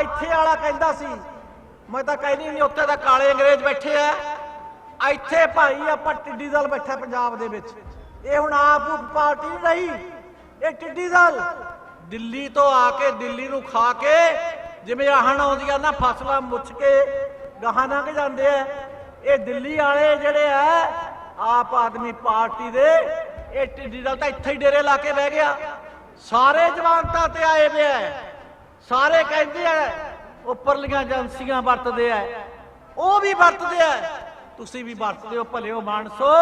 ਇੱਥੇ ਵਾਲਾ ਕਹਿੰਦਾ ਸੀ, ਮੈਂ ਤਾਂ ਕਹਿੰਦੀ ਨਹੀਂ ਉੱਥੇ ਤਾਂ ਕਾਲੇ ਅੰਗਰੇਜ਼ ਬੈਠੇ ਆ। ਇੱਥੇ ਭਾਈ ਆਪਾਂ ਟਿੱਡੀ ਦਲ ਬੈਠਾ ਪੰਜਾਬ ਦੇ ਵਿੱਚ। ਇਹ ਹੁਣ ਆਪ ਪਾਰਟੀ ਨਹੀਂ ਰਹੀ, ਇਹ ਟਿੱਡੀ ਦਲ। ਦਿੱਲੀ ਤੋਂ ਆ ਕੇ ਦਿੱਲੀ ਨੂੰ ਖਾ ਕੇ ਜਿਵੇਂ ਆਹਣ ਆਉਂਦੀਆਂ ਨਾ ਫਸਲਾਂ ਮੁੱਛ ਕੇ ਗਾਹਾਂ ਲੰਘ ਜਾਂਦੇ ਆ। ਇਹ ਦਿੱਲੀ ਵਾਲੇ ਜਿਹੜੇ ਆ, ਆਪ ਆਦਮੀ ਪਾਰਟੀ ਦੇ, ਇਹ ਟਿੱਡੀ ਦਲ ਤਾਂ ਇੱਥੇ ਹੀ ਡੇਰੇ ਲਾ ਕੇ ਬਹਿ ਗਿਆ। ਸਾਰੇ ਜਵਾਨਤਾ ਤੇ ਆਏ ਵੇ ਆ। ਸਾਰੇ ਕਹਿੰਦੇ ਆ, ਉੱਪਰਲੀਆਂ ਏਜੰਸੀਆਂ ਵਰਤਦੇ ਆ। ਉਹ ਵੀ ਵਰਤਦੇ ਆ। ਤੁਸੀਂ ਵੀ ਵਰਤਦੇ ਹੋ ਭਲਿਓ ਮਾਨਸੋ।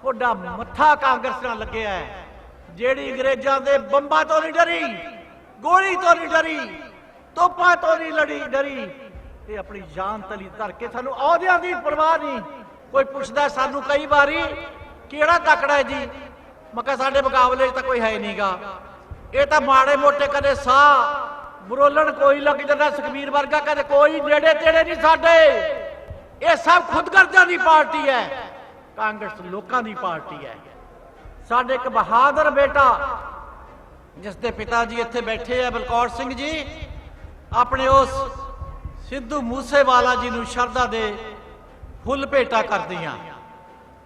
ਤੁਹਾਡਾ ਮੱਥਾ ਕਾਂਗਰਸ ਨਾਲ ਲੱਗਿਆ ਹੈ। ਜਿਹੜੀ ਅੰਗਰੇਜ਼ਾਂ ਦੇ ਬੰਬਾਂ ਤੋਂ ਨਹੀਂ ਡਰੀ, ਗੋਲੀ ਤੋਂ ਨਹੀਂ ਡਰੀ, ਤੋਪਾਂ ਤੋਂ ਨਹੀਂ ਲੜੀ, ਡਰੀ ਇਹ ਆਪਣੀ ਜਾਨ ਤਲੀ ਧਰ ਕੇ ਸਾਨੂੰ ਅਹੁਦਿਆਂ ਦੀ ਪਰਵਾਹ ਨਹੀਂ। ਕੋਈ ਪੁੱਛਦਾ ਸਾਨੂੰ ਕਈ ਵਾਰੀ, ਕਿਹੜਾ ਤਕੜਾ ਹੈ ਜੀ? ਮੈਂ ਕਿਹਾ ਸਾਡੇ ਮੁਕਾਬਲੇ 'ਚ ਤਾਂ ਕੋਈ ਹੈ ਨਹੀਂਗਾ ਇਹ ਤਾਂ ਮਾੜੇ ਮੋਟੇ ਕਦੇ ਸਾਹ ਬਰੋਲਣ ਕੋਈ ਲੱਗ ਜਾਂਦਾ, ਸੁਖਬੀਰ ਵਰਗਾ ਕਦੇ ਕੋਈ, ਨੇੜੇ ਤੇੜੇ ਨਹੀਂ ਸਾਡੇ। ਇਹ ਸਭ ਖੁਦਗਰਜ਼ਾਂ ਦੀ ਪਾਰਟੀ ਹੈ। ਕਾਂਗਰਸ ਲੋਕਾਂ ਦੀ ਪਾਰਟੀ ਹੈ। ਸਾਡੇ ਇੱਕ ਬਹਾਦਰ ਬੇਟਾ ਜਿਸ ਦੇ ਪਿਤਾ ਜੀ ਇੱਥੇ ਬੈਠੇ ਆ, ਬਲਕੌਰ ਸਿੰਘ ਜੀ, ਆਪਣੇ ਉਸ ਸਿੱਧੂ ਮੂਸੇਵਾਲਾ ਜੀ ਨੂੰ ਸ਼ਰਧਾ ਦੇ ਫੁੱਲ ਭੇਟਾ ਕਰਦੀਆਂ।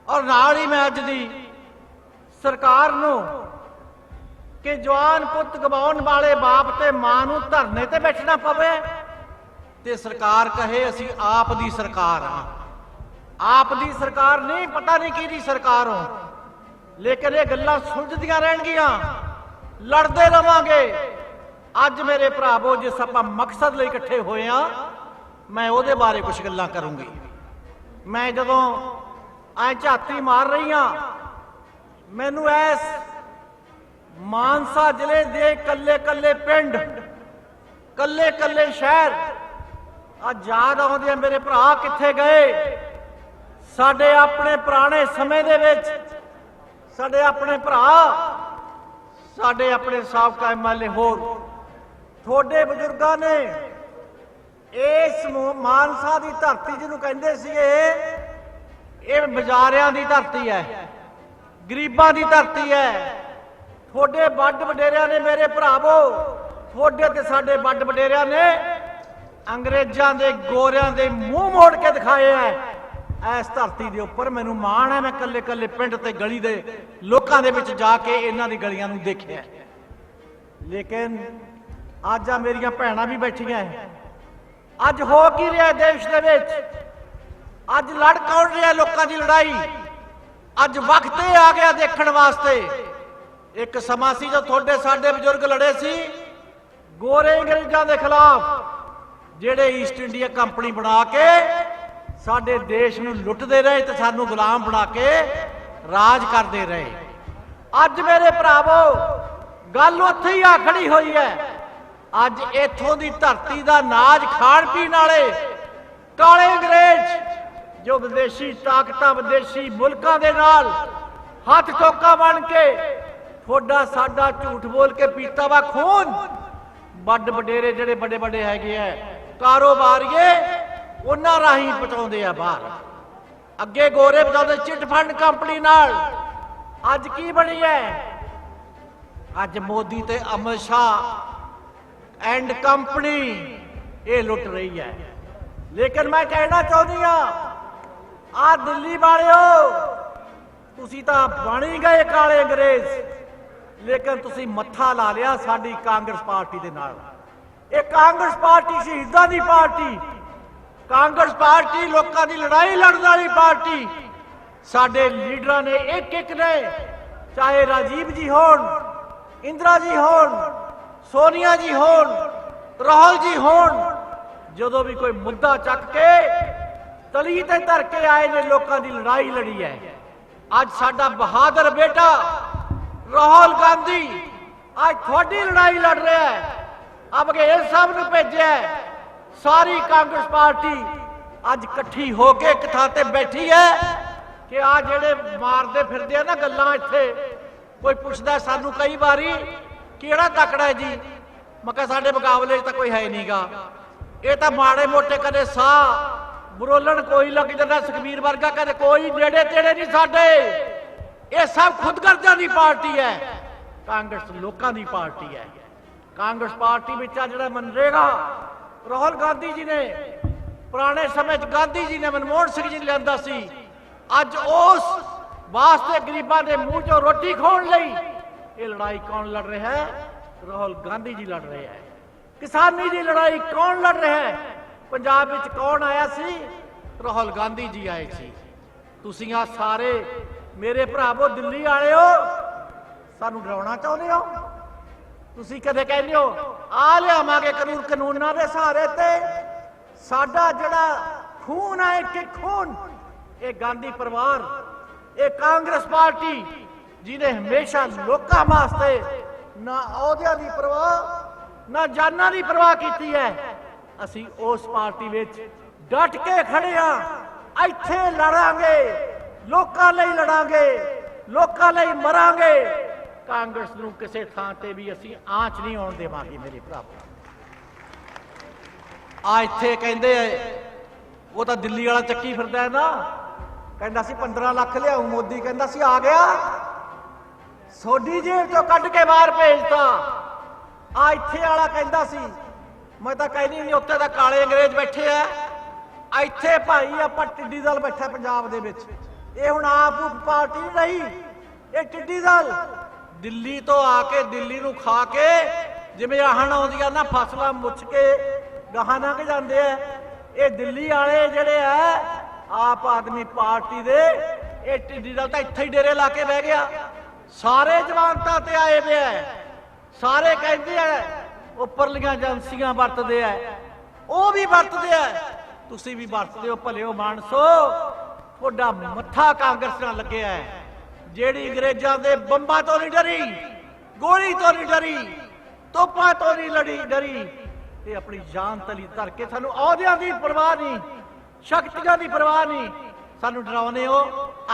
ਔਰ ਨਾਲ ਹੀ ਮੈਂ ਅੱਜ ਦੀ ਸਰਕਾਰ ਨੂੰ ਕਿ ਜਵਾਨ ਪੁੱਤ ਗਵਾਉਣ ਵਾਲੇ ਬਾਪ ਤੇ ਮਾਂ ਨੂੰ ਧਰਨੇ ਤੇ ਬੈਠਣਾ ਪਵੇ। ਤੇ ਸਰਕਾਰ ਕਹੇ, ਅਸੀਂ ਆਪ ਦੀ ਸਰਕਾਰ ਆ ਆਪ ਦੀ ਸਰਕਾਰ ਨਹੀਂ, ਪਤਾ ਨਹੀਂ ਕਿਹਦੀ ਸਰਕਾਰ ਹੋ। ਲੇਕਿਨ ਇਹ ਗੱਲਾਂ ਸੁਲਝਦੀਆਂ ਰਹਿਣਗੀਆਂ। ਲੜਦੇ ਰਵਾਂਗੇ। ਅੱਜ ਮੇਰੇ ਭਰਾਵੋ ਜਿਸ ਆਪਾਂ ਮਕਸਦ ਲਈ ਇਕੱਠੇ ਹੋਏ ਆ ਮੈਂ ਉਹਦੇ ਬਾਰੇ ਕੁਝ ਗੱਲਾਂ ਕਰੂੰਗੀ। ਮੈਂ ਜਦੋਂ ਐ ਝਾਤੀ ਮਾਰ ਰਹੀ ਆ ਮੈਨੂੰ ਐਸ ਮਾਨਸਾ ਜ਼ਿਲ੍ਹੇ ਦੇ ਕੱਲੇ ਕੱਲੇ ਪਿੰਡ ਕੱਲੇ ਕੱਲੇ ਸ਼ਹਿਰ। ਅੱਜ ਯਾਦ ਆਉਂਦੇ ਆ ਮੇਰੇ ਭਰਾ ਕਿੱਥੇ ਗਏ? ਸਾਡੇ ਆਪਣੇ ਪੁਰਾਣੇ ਸਮੇਂ ਦੇ ਵਿੱਚ, ਸਾਡੇ ਆਪਣੇ ਭਰਾ, ਸਾਡੇ ਆਪਣੇ ਸਾਬਕਾ ਐਮਐਲਏ ਹੋਰ। ਤੁਹਾਡੇ ਬਜ਼ੁਰਗਾਂ ਨੇ ਇਸ ਮਾਨਸਾ ਦੀ ਧਰਤੀ ਜਿਹਨੂੰ ਕਹਿੰਦੇ ਸੀਗੇ, ਇਹ ਬਾਜ਼ਾਰਿਆਂ ਦੀ ਧਰਤੀ ਹੈ, ਗਰੀਬਾਂ ਦੀ ਧਰਤੀ ਹੈ। ਤੁਹਾਡੇ ਵੱਡ ਵਡੇਰਿਆਂ ਨੇ ਮੇਰੇ ਭਰਾਵੋ, ਤੁਹਾਡੇ ਤੇ ਸਾਡੇ ਵੱਡ ਵਡੇਰਿਆਂ ਨੇ ਅੰਗਰੇਜ਼ਾਂ ਦੇ ਗੋਰਿਆਂ ਦੇ ਮੂੰਹ ਮੋੜ ਕੇ ਦਿਖਾਏ ਐ। ਇਸ ਧਰਤੀ ਦੇ ਉੱਪਰ ਮੈਨੂੰ ਮਾਣ ਹੈ ਮੈਂ ਕੱਲੇ ਕੱਲੇ ਪਿੰਡ ਤੇ ਗਲੀ ਦੇ ਲੋਕਾਂ ਦੇ ਵਿੱਚ ਜਾ ਕੇ ਇਹਨਾਂ ਦੀ ਗਲੀਆਂ ਨੂੰ ਦੇਖਿਆ। ਲੇਕਿਨ ਅੱਜ ਆ ਮੇਰੀਆਂ ਭੈਣਾਂ ਵੀ ਬੈਠੀਆਂ ਅੱਜ ਹੋ ਕੀ ਰਿਹਾ ਦੇਸ਼ ਦੇ ਵਿੱਚ? ਅੱਜ ਲੜ ਕੌਣ ਰਿਹਾ ਲੋਕਾਂ ਦੀ ਲੜਾਈ? ਅੱਜ ਵਕਤ ਆ ਗਿਆ ਦੇਖਣ ਵਾਸਤੇ। ਇੱਕ ਸਮਾਂ ਸੀ ਜਦੋਂ ਤੁਹਾਡੇ ਸਾਡੇ ਬਜ਼ੁਰਗ ਲੜੇ ਸੀ, ਗੋਰੇ ਅੰਗਰੇਜ਼ਾਂ ਦੇ ਖਿਲਾਫ, ਜਿਹੜੇ ਈਸਟ ਇੰਡੀਆ ਕੰਪਨੀ ਬਣਾ ਕੇ, ਸਾਡੇ ਦੇਸ਼ ਨੂੰ ਲੁੱਟਦੇ ਰਹੇ ਤੇ ਸਾਨੂੰ ਗੁਲਾਮ ਬਣਾ ਕੇ ਰਾਜ ਕਰਦੇ ਰਹੇ। ਅੱਜ ਮੇਰੇ ਭਰਾਵੋ, ਗੱਲ ਉੱਥੇ ਹੀ ਆ ਖੜੀ ਹੋਈ ਹੈ। ਅੱਜ ਇੱਥੋਂ ਦੀ ਧਰਤੀ ਦਾ ਨਾਜ ਖਾਣ ਪੀਣ ਵਾਲੇ ਕਾਲੇ ਅੰਗਰੇਜ਼, ਜੋ ਵਿਦੇਸ਼ੀ ਤਾਕਤਾਂ, ਵਿਦੇਸ਼ੀ ਮੁਲਕਾਂ ਦੇ ਨਾਲ ਹੱਥ ਟੋਕਾ ਬਣ ਕੇ ਥੋੜਾ ਸਾਡਾ ਝੂਠ ਬੋਲ ਕੇ ਪੀਤਾ ਵਾ ਖੂਨ। ਵੱਡ ਵਡੇਰੇ ਜਿਹੜੇ ਵੱਡੇ ਵੱਡੇ ਹੈਗੇ ਆ, ਕਾਰੋਬਾਰੀਏ, ਉਹਨਾਂ ਰਾਹੀਂ ਪਹੁੰਚਾਉਂਦੇ ਆ ਬਾਹਰ। ਅੱਗੇ ਗੋਰੇ ਬਜਾਉਂਦੇ ਚਿੱਟ ਫੰਡ ਕੰਪਨੀ ਨਾਲ। ਅੱਜ ਕੀ ਬਣੀ ਹੈ ਅੱਜ ਮੋਦੀ ਤੇ ਅਮਿਤ ਸ਼ਾਹ ਐਂਡ ਕੰਪਨੀ, ਇਹ ਲੁੱਟ ਰਹੀ ਹੈ ਲੇਕਿਨ ਮੈਂ ਕਹਿਣਾ ਚਾਹੁੰਦੀ ਆ ਆ ਦਿੱਲੀ ਵਾਲਿਓ, ਤੁਸੀਂ ਤਾਂ ਬਣ ਗਏ ਕਾਲੇ ਅੰਗਰੇਜ਼। ਲੇਕਿਨ ਤੁਸੀਂ ਮੱਥਾ ਲਾ ਲਿਆ ਸਾਡੀ ਕਾਂਗਰਸ ਪਾਰਟੀ ਦੇ ਨਾਲ। ਇਹ ਕਾਂਗਰਸ ਪਾਰਟੀ ਸ਼ਹੀਦਾਂ ਦੀ ਪਾਰਟੀ, ਕਾਂਗਰਸ ਪਾਰਟੀ ਲੋਕਾਂ ਦੀ ਲੜਾਈ ਲੜਨ ਵਾਲੀ ਪਾਰਟੀ। ਸਾਡੇ ਲੀਡਰਾਂ ਨੇ ਇੱਕ ਇੱਕ ਨੇ, ਚਾਹੇ ਰਾਜੀਵ ਜੀ ਹੋਣ, ਇੰਦਰਾ ਜੀ ਹੋਣ, ਸੋਨੀਆ ਜੀ ਹੋਣ, ਰਾਹੁਲ ਜੀ ਹੋਣ, ਜਦੋਂ ਵੀ ਕੋਈ ਮੁੱਦਾ ਚੱਕ ਕੇ ਤਲੀ ਤੇ ਧਰ ਕੇ ਆਏ ਨੇ, ਲੋਕਾਂ ਦੀ ਲੜਾਈ ਲੜੀ ਹੈ। ਅੱਜ ਸਾਡਾ ਬਹਾਦਰ ਬੇਟਾ ਰਾਹੁਲ ਗਾਂਧੀ, ਅੱਜ ਤੁਹਾਡੀ ਲੜਾਈ ਲੜ ਰਿਹਾ ਹੈ। ਅਬ ਕੇ ਇਹ ਨੂੰ ਭੇਜਿਆ ਸਾਰੀ ਕਾਂਗਰਸ ਪਾਰਟੀ ਅੱਜ ਇਕੱਠੀ ਹੋ ਕੇ ਇੱਕ ਥਾਂ ਤੇ ਬੈਠੀ ਹੈ ਕਿ ਆ ਜਿਹੜੇ ਮਾਰਦੇ ਫਿਰਦੇ ਆ ਨਾ ਗੱਲਾਂ ਇੱਥੇ, ਕੋਈ ਪੁੱਛਦਾ ਸਾਨੂੰ ਕਈ ਵਾਰੀ, ਕਿਹੜਾ ਤਕੜਾ ਹੈ ਜੀ? ਮੈਂ ਕਿਹਾ ਸਾਡੇ ਮੁਕਾਬਲੇ 'ਚ ਤਾਂ ਕੋਈ ਹੈ ਨਹੀਂਗਾ ਇਹ ਤਾਂ ਮਾੜੇ ਮੋਟੇ ਕਦੇ ਸਾਹ ਬਰੋਲਣ ਕੋਈ ਲੱਗ ਜਾਂਦਾ, ਸੁਖਬੀਰ ਵਰਗਾ ਕਦੇ ਕੋਈ ਨੇੜੇ ਤੇੜੇ ਨਹੀਂ ਸਾਡੇ। ਇਹ ਸਭ ਖੁਦਗਰਜ਼ਾਂ ਦੀ ਪਾਰਟੀ ਹੈ। ਕਾਂਗਰਸ ਲੋਕਾਂ ਦੀ ਪਾਰਟੀ ਹੈ। ਕਾਂਗਰਸ ਪਾਰਟੀ ਵਿੱਚ ਆ ਜਿਹੜਾ ਮਨਰੇਗਾ, ਰਾਹੁਲ ਗਾਂਧੀ ਜੀ ਨੇ, ਪੁਰਾਣੇ ਸਮੇਂ 'ਚ ਗਾਂਧੀ ਜੀ ਨੇ, ਮਨਮੋਹਨ ਸਿੰਘ ਜੀ ਲਿਆਂਦਾ ਸੀ। ਅੱਜ ਉਸ ਵਾਸਤੇ ਗਰੀਬਾਂ ਦੇ ਮੂੰਹ 'ਚੋਂ ਰੋਟੀ ਖੋਣ ਲਈ ਇਹ ਲੜਾਈ ਕੌਣ ਲੜ ਰਿਹਾ ਹੈ? ਰਾਹੁਲ ਗਾਂਧੀ ਜੀ ਲੜ ਰਹੇ ਹੈ। ਕਿਸਾਨੀ ਦੀ ਲੜਾਈ ਕੌਣ ਲੜ ਰਿਹਾ ਹੈ? ਪੰਜਾਬ ਵਿੱਚ ਕੌਣ ਆਇਆ ਸੀ? ਰਾਹੁਲ ਗਾਂਧੀ ਜੀ ਆਏ ਸੀ। ਤੁਸੀਂ ਆ ਸਾਰੇ ਮੇਰੇ ਭਰਾਵੋ ਦਿੱਲੀ ਵਾਲਿਓ ਸਾਨੂੰ ਡਰਾਉਣਾ ਚਾਹੁੰਦੇ ਹੋ? ਤੁਸੀਂ ਕਦੇ ਕਹਿੰਦੇ ਹੋ, ਆ ਲਿਆਵਾਂਗੇ ਕਾਨੂੰਨ, ਕਾਨੂੰਨਾਂ ਦੇ ਸਹਾਰੇ ਤੇ। ਸਾਡਾ ਜਿਹੜਾ ਖੂਨ ਹੈ ਕਿ ਖੂਨ, ਇਹ ਗਾਂਧੀ ਪਰਿਵਾਰ, ਇਹ ਕਾਂਗਰਸ ਪਾਰਟੀ, ਜਿਹਨੇ ਹਮੇਸ਼ਾ ਲੋਕਾਂ ਵਾਸਤੇ ਨਾ ਅਹੁਦਿਆਂ ਦੀ ਪਰਵਾਹ, ਨਾ ਜਾਨਾਂ ਦੀ ਪਰਵਾਹ ਕੀਤੀ ਹੈ। ਅਸੀਂ ਉਸ ਪਾਰਟੀ ਵਿੱਚ ਡਟ ਕੇ ਖੜੇ ਆ ਇੱਥੇ ਲੜਾਂਗੇ। ਲੋਕਾਂ ਲਈ ਲੜਾਂਗੇ ਲੋਕਾਂ ਲਈ ਮਰਾਂਗੇ। ਕਾਂਗਰਸ ਨੂੰ ਕਿਸੇ ਥਾਂ ਤੇ ਵੀ ਅਸੀਂ ਆਂਚ ਨਹੀਂ ਆਉਣ ਦੇਵਾਂਗੇ ਮੇਰੇ ਭਰਾ। ਆ ਇੱਥੇ ਕਹਿੰਦੇ ਉਹ ਤਾਂ ਦਿੱਲੀ ਵਾਲਾ ਚੱਕੀ ਫਿਰਦਾ ਹੈ ਨਾ। ਕਹਿੰਦਾ ਸੀ 15 ਲੱਖ ਲਿਆਉ ਮੋਦੀ ਕਹਿੰਦਾ ਸੀ ਆ ਗਿਆ। ਸੋਡੀ ਜੇਬ ਚੋਂ ਕੱਢ ਕੇ ਬਾਹਰ ਭੇਜਤਾ। ਆ ਇੱਥੇ ਵਾਲਾ ਕਹਿੰਦਾ ਸੀ ਮੈਂ ਤਾਂ ਕਹਿੰਦੀ ਨਹੀਂ ਉੱਥੇ ਤਾਂ ਕਾਲੇ ਅੰਗਰੇਜ਼ ਬੈਠੇ ਆ। ਇੱਥੇ ਭਾਈ ਆਪਾਂ ਟਿੱਡੀ ਦਲ ਬੈਠਾ ਪੰਜਾਬ ਦੇ ਵਿੱਚ। ਇਹ ਹੁਣ ਆਪ ਪਾਰਟੀ ਨਹੀਂ ਰਹੀ, ਇਹ ਟਿੱਡੀ ਦਲ। ਦਿੱਲੀ ਤੋਂ ਆ ਕੇ ਦਿੱਲੀ ਨੂੰ ਖਾ ਕੇ ਜਿਵੇਂ ਆਹਣ ਆਉਂਦੀਆਂ ਨਾ ਫਸਲਾਂ ਮੁੱਛ ਕੇ ਗਾਹਾਂ ਲੰਘ ਜਾਂਦੇ ਆ ਇਹ ਦਿੱਲੀ ਵਾਲੇ ਜਿਹੜੇ ਆ ਆਪ ਆਦਮੀ ਪਾਰਟੀ ਦੇ, ਇਹ ਟਿੱਡੀ ਦਲ ਤਾਂ ਇੱਥੇ ਹੀ ਡੇਰੇ ਲਾ ਕੇ ਬਹਿ ਗਿਆ। ਸਾਰੇ ਜਵਾਨਤਾ ਤੇ ਆਏ ਵੇ ਆ ਸਾਰੇ ਕਹਿੰਦੇ ਆ ਉੱਪਰਲੀਆਂ ਏਜੰਸੀਆਂ ਵਰਤਦੇ ਆ ਉਹ ਵੀ ਵਰਤਦੇ ਆ ਤੁਸੀਂ ਵੀ ਵਰਤਦੇ ਹੋ ਭਲਿਓ ਮਾਨਸੋ। ਤੁਹਾਡਾ ਮੱਥਾ ਕਾਂਗਰਸ ਨਾਲ ਲੱਗਿਆ ਹੈ। ਜਿਹੜੀ ਅੰਗਰੇਜ਼ਾਂ ਦੇ ਬੰਬਾਂ ਤੋਂ ਨਹੀਂ ਡਰੀ, ਗੋਲੀ ਤੋਂ ਨਹੀਂ ਡਰੀ, ਤੋਪਾਂ ਤੋਂ ਨਹੀਂ ਲੜੀ, ਡਰੀ ਤੇ ਆਪਣੀ ਜਾਨ ਤਲੀ ਧਰ ਕੇ ਸਾਨੂੰ ਅਹੁਦਿਆਂ ਦੀ ਪਰਵਾਹ ਨਹੀਂ, ਸ਼ਕਤੀਆਂ ਦੀ ਪਰਵਾਹ ਨਹੀਂ। ਸਾਨੂੰ ਡਰਾਉਨੇ ਹੋ,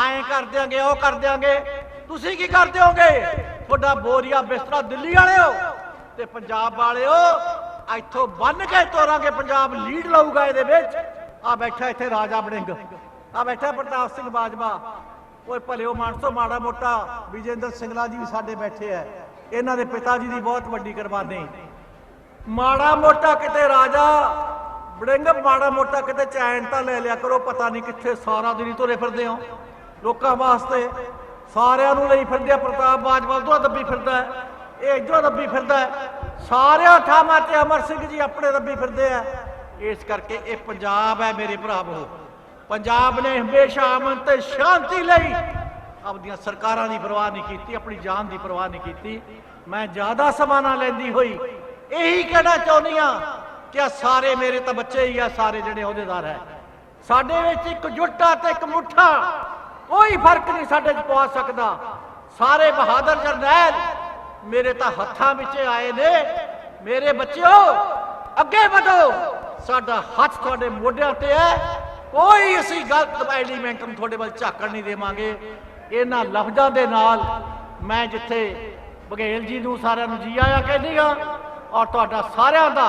ਐਂ ਕਰ ਦਿਆਂਗੇ, ਉਹ ਕਰ ਦਿਆਂਗੇ। ਤੁਸੀਂ ਕੀ ਕਰਦੇ ਹੋਗੇ? ਤੁਹਾਡਾ ਬੋਰੀਆ ਬਿਸਤਰਾ ਦਿੱਲੀ ਵਾਲਿਓ ਤੇ ਪੰਜਾਬ ਵਾਲਿਓ ਇੱਥੋਂ ਬੰਨ ਕੇ ਤੋਰਾਂਗੇ, ਪੰਜਾਬ ਲੀਡ ਲਊਗਾ ਇਹਦੇ ਵਿੱਚ। ਆ ਬੈਠਾ ਇੱਥੇ ਰਾਜਾ ਬੜਿੰਗ ਆ ਬੈਠਾ ਪ੍ਰਤਾਪ ਸਿੰਘ ਬਾਜਵਾ। ਓਏ ਭਲਿਓ ਮਾਨਸੋ ਮਾੜਾ ਮੋਟਾ ਵਿਜੇਂਦਰ ਸਿੰਗਲਾ ਜੀ ਸਾਡੇ ਬੈਠੇ ਐ। ਇਹਨਾਂ ਦੇ ਪਿਤਾ ਜੀ ਦੀ ਬਹੁਤ ਵੱਡੀ ਕੁਰਬਾਨੀ। ਮਾੜਾ ਮੋਟਾ ਕਿਤੇ ਰਾਜਾ ਬੜਿੰਗ ਮਾੜਾ ਮੋਟਾ ਕਿਤੇ ਚੈਨ ਤਾਂ ਲੈ ਲਿਆ ਕਰੋ ਪਤਾ ਨਹੀਂ ਕਿੱਥੇ ਸਾਰਾ ਦਿਨ ਤੁਰੇ ਫਿਰਦੇ ਹੋ। ਲੋਕਾਂ ਵਾਸਤੇ ਸਾਰਿਆਂ ਨੂੰ ਲਈ ਫਿਰਦੇ ਪ੍ਰਤਾਪ ਬਾਜਵਾ ਤੋਂ ਦੱਬੀ ਫਿਰਦਾ ਹੈ, ਇਹ ਇਧਰੋਂ ਦੱਬੀ ਫਿਰਦਾ ਹੈ। ਸਾਰਿਆਂ ਥਾਵਾਂ ਤੇ ਅਮਰ ਸਿੰਘ ਜੀ ਆਪਣੇ ਦੱਬੀ ਫਿਰਦੇ ਆ ਇਸ ਕਰਕੇ ਇਹ ਪੰਜਾਬ ਹੈ ਮੇਰੇ ਭਰਾਵੋ ਪੰਜਾਬ ਨੇ ਹਮੇਸ਼ਾ ਅਮਨ ਤੇ ਸ਼ਾਂਤੀ ਲਈ ਆਪਣੀਆਂ ਸਰਕਾਰਾਂ ਦੀ ਪਰਵਾਹ ਨਹੀਂ ਕੀਤੀ, ਆਪਣੀ ਜਾਨ ਦੀ ਪਰਵਾਹ ਨਹੀਂ ਕੀਤੀ। ਮੈਂ ਜ਼ਿਆਦਾ ਸਮਾਂ ਨਾ ਲੈਂਦੀ ਹੋਈ, ਇਹੀ ਕਹਿਣਾ ਚਾਹੁੰਦੀ ਆ ਕਿ ਆ ਸਾਰੇ ਮੇਰੇ ਤਾਂ ਬੱਚੇ ਹੀ ਆ, ਸਾਰੇ ਜਿਹੜੇ ਅਹੁਦੇਦਾਰ ਹੈ। ਸਾਡੇ ਵਿੱਚ ਇੱਕ ਜੁੱਟਾ ਤੇ ਇੱਕ ਮੁੱਠਾ, ਕੋਈ ਫ਼ਰਕ ਨਹੀਂ ਸਾਡੇ 'ਚ ਪਵਾ ਸਕਦਾ। ਸਾਰੇ ਬਹਾਦਰ ਜਰਨੈਲ, ਮੇਰੇ ਤਾਂ ਹੱਥਾਂ ਵਿੱਚ ਆਏ ਨੇ। ਮੇਰੇ ਬੱਚਿਓ, ਅੱਗੇ ਵਧੋ। ਸਾਡਾ ਹੱਥ ਤੁਹਾਡੇ ਮੋਢਿਆਂ ਤੇ ਹੈ। ਕੋਈ ਅਸੀਂ ਗਲਤ ਐਲੀਮੈਂਟ ਨੂੰ ਤੁਹਾਡੇ ਵੱਲ ਝਾਕਣ ਨਹੀਂ ਦੇਵਾਂਗੇ। ਇਹਨਾਂ ਲਫ਼ਜ਼ਾਂ ਦੇ ਨਾਲ ਮੈਂ ਜਿੱਥੇ ਬਘੇਲ ਜੀ ਨੂੰ ਸਾਰਿਆਂ ਨੂੰ ਜੀ ਆਇਆ ਕਹਿੰਦੀ ਆ ਔਰ ਤੁਹਾਡਾ ਸਾਰਿਆਂ ਦਾ,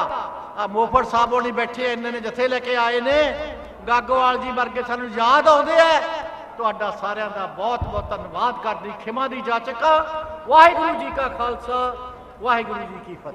ਆ ਮੋਫਰ ਸਾਹਿਬ ਹੋਣੀ ਬੈਠੇ ਇੰਨੇ ਨੇ ਜਥੇ ਲੈ ਕੇ ਆਏ ਨੇ। ਗਾਗੋਵਾਲ ਜੀ ਵਰਗੇ ਸਾਨੂੰ ਯਾਦ ਆਉਂਦੇ ਆ। ਤੁਹਾਡਾ ਸਾਰਿਆਂ ਦਾ ਬਹੁਤ ਬਹੁਤ ਧੰਨਵਾਦ ਕਰਦੀ, ਖਿਮਾ ਦੀ ਜਾਚਕਾ ਵਾਹਿਗੁਰੂ ਜੀ ਕਾ ਖਾਲਸਾ, ਵਾਹਿਗੁਰੂ ਜੀ ਕੀ ਫਤਿਹ।